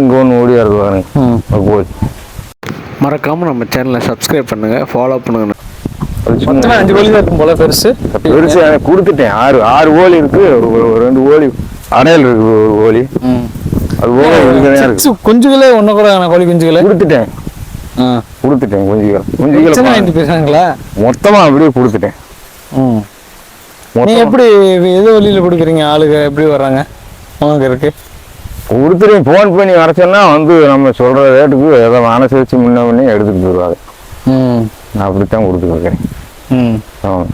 இங்கே ஒன்று ம். ஒரு கோழி மறக்காமல் நம்ம சேனலை சப்ஸ்கிரைப் பண்ணுங்கள் ஃபாலோ பண்ணுங்க அது சும்மா மொத்தம் அஞ்சு கோழி தான் இருக்கும் போல பெருசு. பெருசு எனக்கு கொடுத்துட்டேன். ஆறு ஆறு ஓலி இருக்கு. ரெண்டு ஓலி அடையல் இருக்கு ஒரு ஓலி அது ஓலி இருக்கு. குஞ்சுகளே ஒன்று கூட கோழி குஞ்சுகளே. கொடுத்துட்டேன். கொடுத்துட்டேன் குஞ்சுகள். குஞ்சுகளை பேசுறாங்களா மொத்தமாக அப்படியே கொடுத்துட்டேன். ம். மொத்தமா. நீங்கள் எப்படி எது வழியில் கொடுக்குறீங்க ஆளுங்க எப்படி வர்றாங்க? உனக்கு இருக்கு. கொடுத்துட்டேன் ஃபோன் பண்ணி வர சொன்னா வந்து நம்ம சொல்கிற ரேட்டுக்கு ஏதோ அனுசரித்து முன்ன பண்ணி எடுத்துகிட்டு போயிடுவாங்க ம். நான் அப்படித்தான் கொடுத்துருக்கேன் ம். ஆமாம்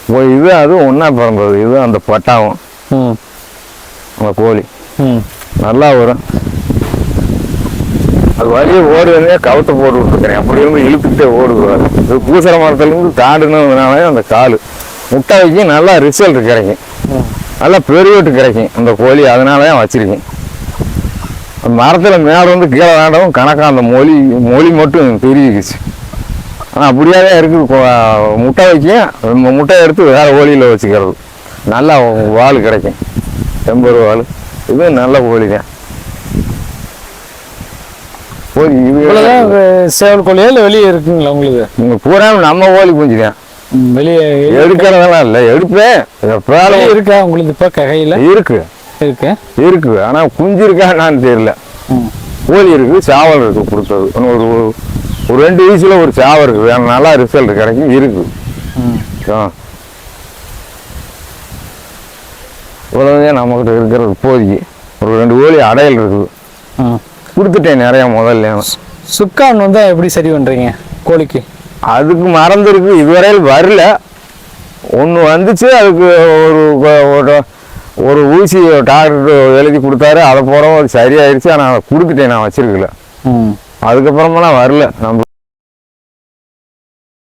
இப்போ இது அதுவும் ஒன்றா பிறந்தது. இது அந்த பட்டாவும். ம். அந்த கோழி. ம். நல்லா வரும். அது வழியே ஓடி வந்தே கவுத்த போட்டு விட்டுருக்கிறேன் அப்படி இருந்து இழுத்துக்கிட்டே ஓடுவார். இது பூசர மரத்துலேருந்து தாண்டினதுனால அந்த கால். முட்டை வைக்கும் நல்லா ரிசல்ட் கிடைக்கும். ம். நல்லா பெருவெட்டு கிடைக்கும். அந்த கோழி அதனால தான் வச்சிருக்கேன். மரத்தில் மேலே வந்து கீழே வேண்டவும் கணக்காக அந்த மொழி மொழி மட்டும் பெருகிக்குச்சு ஆனால் அப்படியே தான் இருக்குது முட்டை வைக்கும் மு- முட்டை எடுத்து வேறு கோழியில் வச்சுக்கிறது. நல்லா வால் கிடைக்கும். எண்பது வால். இது நல்ல கோழி தான் கோழி இது சேவல் கோழியா இல்லை வெளியே இருக்குங்களா உங்களுக்கு? நீங்கள் பூரா நம்ம கோழி குஞ்சு தான் வெளியே எடுக்கிறதெல்லாம் இல்லை. எடுப்பேன் வெளியே இருக்கா? உங்களுக்கு இப்போ கையில்? இருக்கு. இருக்கு. இருக்கு. ஆனால் குஞ்சு இருக்கா என்னன்னு தெரியல. கோழி இருக்கு சாவல் இருக்கு கொடுத்தது. ஒரு ஒரு- ரெண்டு வயசுல ஒரு சாவல் இருக்கு. நல்லா ரிசல்ட் கிடைக்கும் இருக்கு. இவ்வளவுதான் நம்மகிட்ட இருக்கிறது இப்போதைக்கு. ஒரு ரெண்டு கோழி அடையல் இருக்குது கொடுத்துட்டேன் நிறைய முதல்ல. சுக்கான் வந்து எப்படி சரி பண்ணுறீங்க கோழிக்கு? அதுக்கு மறந்துருக்கு. இதுவரையில் வரல. ஒன்று வந்துச்சு அதுக்கு ஒரு ஒரு- ஊசி டாக்டர் எழுதி கொடுத்தாரு. அதை போகிறோம் அது சரியாயிருச்சு. ஆனால் கொடுத்துட்டேன் நான் வச்சிருக்கல. அதுக்கப்புறமெல்லாம் வரல. நம்ம